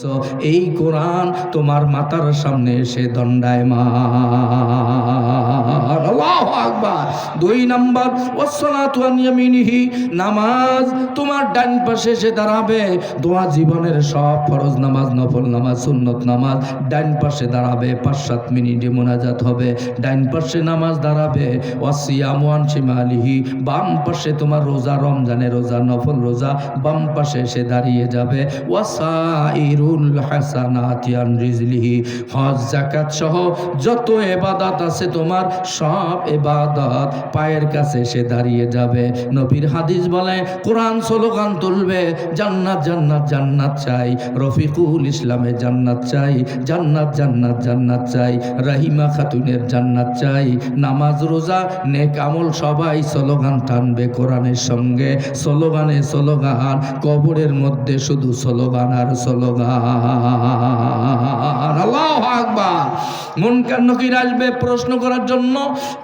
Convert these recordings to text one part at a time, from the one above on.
So, এই কোরআন তোমার মাতার সামনে এসে দণ্ডায় আকবার দুই নাম্বার, ওয়াসসালাতু আন নামাজ তোমার ডান পাশে এসে দাঁড়াবে। দোয়া জীবনের সব ফরজ নামাজ, নফল নামাজ, সুন্নত নামাজ ডান পাশে দাঁড়াবে পাঁচ সাত মিনিটে মোনাজাত হবে। ডান পাশে নামাজ দাঁড়াবে ওয়াসিয়ামু আন শিমালিহি, বাম পাশে তোমার রোজা, রমজানে রোজা, নফল রোজা বাম পাশে এসে দাঁড়িয়ে যাবে। ওয়াসাইরুল হাসানাতি আন রিজলিহি, হজ, যাকাত সহ যত এবাদাত আছে তোমার সব এবাদত পায়ের কাছে এসে দাঁড়িয়ে যাবে। নবীর হাদিস বলে, কোরআন স্লোগান তুলবে, জান্নাত জান্নাত জান্নাত চাই। রফিকুল ইসলামের জান্নাত চাই, জান্নাত জান্নাত জান্নাত চাই। রাহিমা খাতুনের জান্নাত চাই। নামাজ, রোজা, নেক আমল সবাই স্লোগান টানবে কোরআনের সঙ্গে। স্লোগানে স্লোগান, কবরের মধ্যে শুধু স্লোগান আর স্লোগান। আল্লাহ আকবার। মুনকার নকির আসবে, প্রশ্ন করার জন্য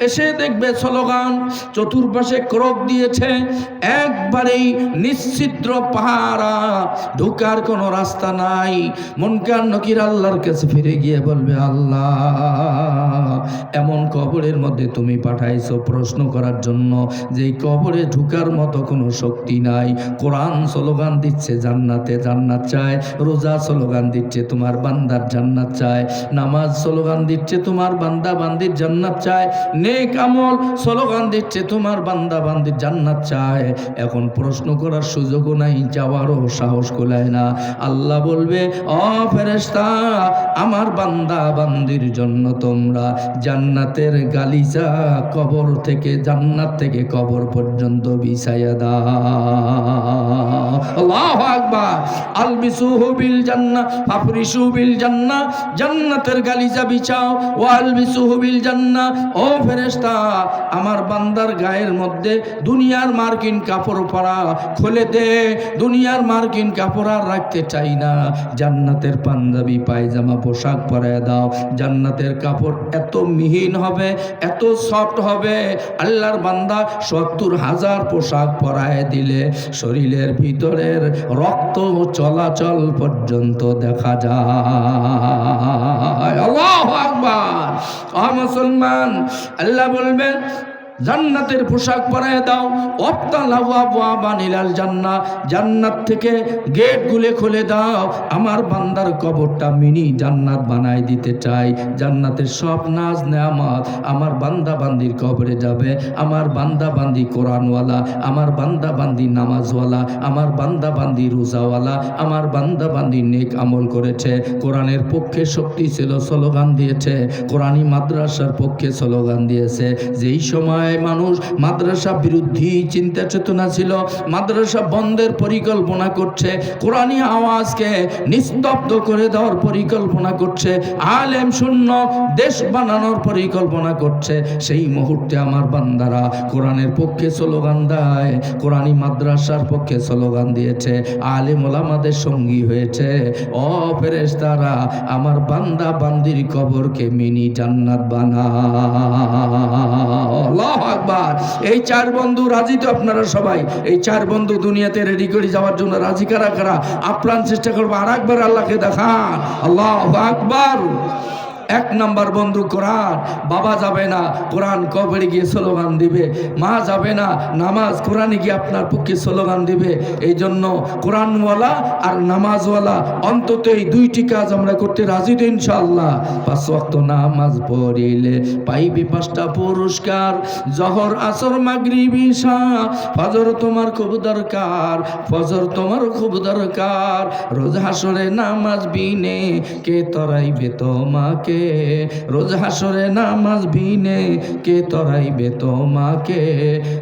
এসে দেখবে স্লোগান, চতুর্পাশে ক্রোক দিয়েছে, একবারেই নিশ্চিদ্র পাহারা, ঢুকার কোনো রাস্তা নাই। মুনকার নকির আল্লাহর কাছে ফিরে গিয়ে বলবে, আল্লাহ, এমন কবরের মধ্যে তুমি পাঠাইছো প্রশ্ন করার জন্য যে কবরে ঢুকার মতো কোনো শক্তি নাই। কোরআন স্লোগান দিচ্ছে, জান্নাতে জান্নাত চায়। রোজা স্লোগান দিচ্ছে, তোমার বান্দার জান্নাত চায়। নামাজ স্লোগান দিচ্ছে, তোমার বান্দা বান্দির জান্নাত চায়। নেক আমল, স্লোগান দিচ্ছে, তোমার বান্দা বান্দির জান্নাত চায়। এখন প্রশ্ন করার সুযোগও নাই, যাওয়ারও সাহস কোলায় না। আল্লাহ বলবে, অ ফেরেশতা, আমার বান্দা বান্দির জন্য তোমরা জান্নাতের গালিচা কবর থেকে, জান্নাত থেকে কবর পর্যন্ত বিছাইয়া দা আল্লাহু আকবার। আলবিসুহু বিল জান্নাহ, ফাফরিসু বিল জান্নাহ, জান্নাতের গালিচা বিছাও। ও আলবিসুহু বিল জান্নাহ ও ফেরেশতা, আমার বান্দার গায়ের মধ্যে দুনিয়ার মার্কিন কাপড় পরা, খুলে দে, দুনিয়ার মার্কিন কাপড় আর রাখতে চাই না। জান্নাতের পাঞ্জাবি, পায়জামা, পোশাক পরায় দাও। জান্নাতের কাপড় এত মিহিন হবে, এত সফট হবে, আল্লাহর বান্দা সত্তর হাজার পোশাক পরায় দিলে শরীরের ভিতরের রক্ত চলাচল পর্যন্ত দেখা যায়। আকবার অ মুসলমান আল্লাহ বলবেন জান্নাতের পোশাক পরায় দাও। অপ্তালাল জান্না। জান্নাত থেকে গেট গুলে খুলে দাও। আমার বান্দার কবরটা মিনি জান্নাত বানাই দিতে চাই। জান্নাতের সব নাজ নেয়ামত আমার বান্দা বান্দির কবরে যাবে। আমার বান্দা বান্দি কোরআনওয়ালা, আমার বান্দা বান্দি নামাজওয়ালা, আমার বান্দা বান্দি রোজাওয়ালা, আমার বান্দা বান্দি নেক আমল করেছে। কোরআনের পক্ষে শক্তি ছিল স্লোগান দিয়েছে। কোরআনী মাদ্রাসার পক্ষে স্লোগান দিয়েছে। যেই সময় মানুষ মাদ্রাসা বিরুদ্ধী চিন্তা চেতনা ছিল, মাদ্রাসা বন্ধের পরিকল্পনা করছে, কোরআনী আওয়াজকে নিস্তব্ধ করে দেওয়ার পরিকল্পনা করছে, আলেম শূন্য দেশ বানানোর পরিকল্পনা করছে। সেই মুহূর্তে আমার বান্দারা কোরআনের পক্ষে স্লোগান দেয়, কোরআনী মাদ্রাসার পক্ষে স্লোগান দিয়েছে, আলেম ওলামাদের সঙ্গী হয়েছে। ও ফেরেশতারা, আমার বান্দা বান্দির কবরকে মিনি জান্নাত বানা আকবার। এই চার বন্ধু রাজি তো আপনারা সবাই? এই চার বন্ধু দুনিয়াতে রেডি করে যাওয়ার জন্য রাজি কারা কারা? আপ্রাণ চেষ্টা করব আর একবার আল্লাহকে দেখান। আল্লাহ আকবার। এক নাম্বার বন্ধু কোরআন। বাবা যাবে না, কোরআন কবরে গিয়ে স্লোগান দিবে। মা যাবে না, নামাজ কোরআনে গিয়ে আপনার পক্ষে স্লোগান দিবে। এই জন্য কোরআনওয়ালা আর নামাজওয়ালা, অন্তত এই দুইটি কাজ আমরা করতে রাজি তো ইনশাল্লাহ পাঁচ ওয়াক্ত নামাজ পড়িলে পাইবে পাঁচটা পুরস্কার। জহর, আসর, মাগরিবি, ঈশা, ফজর তোমার খুব দরকার, ফজর তোমার খুব দরকার। রোজ হাসরে নামাজ বিনে কে তরাইবে তোমাকে? রোজ হাসরে নামাজ ভিনে কে তরাইবে তোমাকে?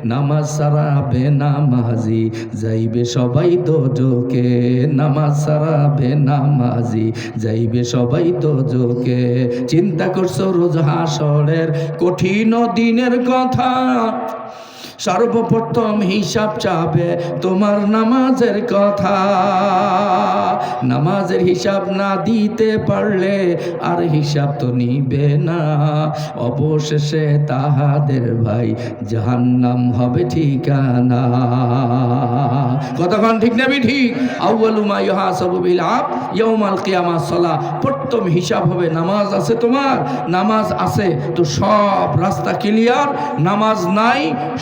নামাজ সারাবে নামাজি যাইবে সবাই তো জোকে। নামাজ সারাবে নামাজি যাইবে সবাই তো জোকে। চিন্তা করছ রোজ হাসরের কঠিন দিনের কথা? সর্বপ্রথম হিসাব চাবে তোমার নামাজের কথা। নামাজের হিসাব না দিতে পারলে আর হিসাব তো নিবে না। অবশেষে তাহাদের ভাই জাহান্নাম হবে ঠিকানা। কতক্ষণ ঠিক নেবি ঠিক? আউ্বালুমা ইহাসাবু বিল আব, ইয়াউমাল কিয়ামাস সালাহ প্রথম হিসাব হবে, নামাজ আছে তোমার, নামাজ আছে, তো সব রাস্তা ক্লিয়ার নামাজ নাই,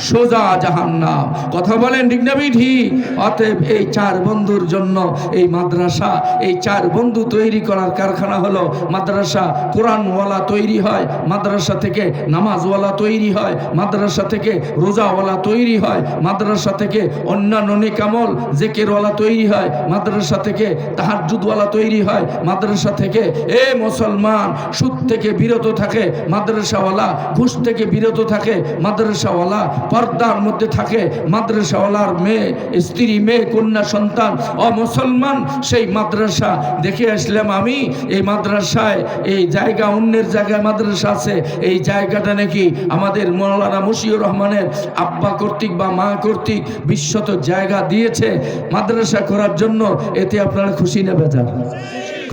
সোজা জাহান্নাম। কথা বলেন ঠিক ঠিক অতএব এই চার বন্ধুর জন্য এই মাদ্রাসা, এই চার বন্ধু তৈরি করার কারখানা হলো মাদ্রাসা। কোরআনওয়ালা তৈরি হয়, মাদ্রাসা থেকে নামাজওয়ালা তৈরি হয়, মাদ্রাসা থেকে রোজাওয়ালা তৈরি হয়, মাদ্রাসা থেকে অন্যান্য নেকামল জেকেরওয়ালা তৈরি হয়, মাদ্রাসা থেকে তাহাজুদওয়ালা তৈরি হয়, মাদ্রাসা থেকে এ মুসলমান, সুদ থেকে বিরত থাকে, মাদ্রাসাওয়ালা, ঘুষ থেকে বিরত থাকে, মাদ্রাসাওয়ালা, পর্দার মধ্যে থাকে, মাদ্রাসাওয়ালার মেয়ে, স্ত্রী, মেয়ে, কন্যা, সন্তান। ও মুসলমান, সেই মাদ্রাসা দেখে আসলাম আমি, এই মাদ্রাসায়, এই জায়গা, অন্যের জায়গায় মাদ্রাসা আছে, এই জায়গাটা নাকি আমাদের মৌলানা মুশিউর রহমানের আব্বা কর্তৃক বা মা কর্তৃক বিশ্বত জায়গা দিয়েছে, মাদ্রাসা করার জন্য, এতে আপনারা খুশি নেবে যান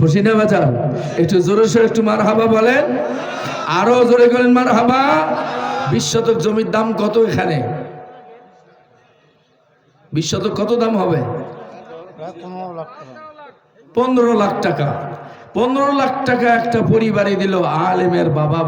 খুশি না বাজার একটু জোরে সোরে একটু মার হাবা বলেন। আরও জোরে করেন মার হাবা বিশ শতক জমির দাম কত এখানে? বিশ শতক কত দাম হবে? পনেরো লাখ টাকা। পনেরো লাখ টাকা একটা পরিবারে দিল আলেমের বাবা